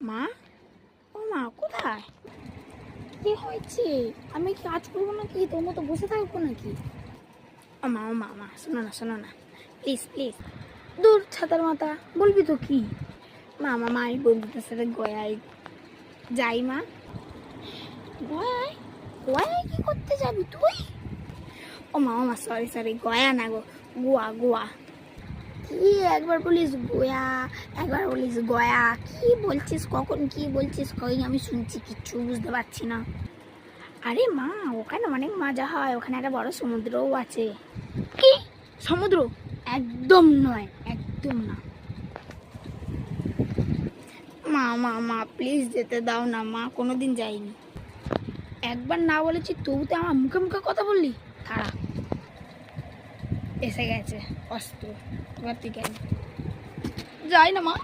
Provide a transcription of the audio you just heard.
মা? ও মা কোথায়? কি হয়েছে? আমি কি কাজ করব নাকি? তোর মতো বসে থাকব নাকি? ও মা ও মা মা শোনো না শোনো না। প্লিজ প্লিজ দূর ছাতার মাথা বলবি তো কি? মা মা মা আমি বন্ধুদের সাথে গয়ায় যাই মা। গয়ায়? গয়ায় কি করতে যাবি তুই? ও মা ও মা সরি সরি গয়া না গো গোয়া গোয়া। কি একবার বলিস গোয়া, একবার বলিস গয়া, কি বলছিস, কখন কি বলছিস, কই আমি শুনছি, কিচ্ছু বুঝতে পারছি না। আরে মা, ওখানে অনেক মজা হয়, ওখানে একটা বড় সমুদ্রও আছে। কি? সমুদ্র? একদম নয়, একদম না। মা মা মা প্লিজ যেতে দাও না, মা, কোনোদিন যাইনি। একবার না বলেছি, তবু তো আমার মুখে মুখে কথা বললি? তারা এসে গেছে অস্ত্র। যাই না মা!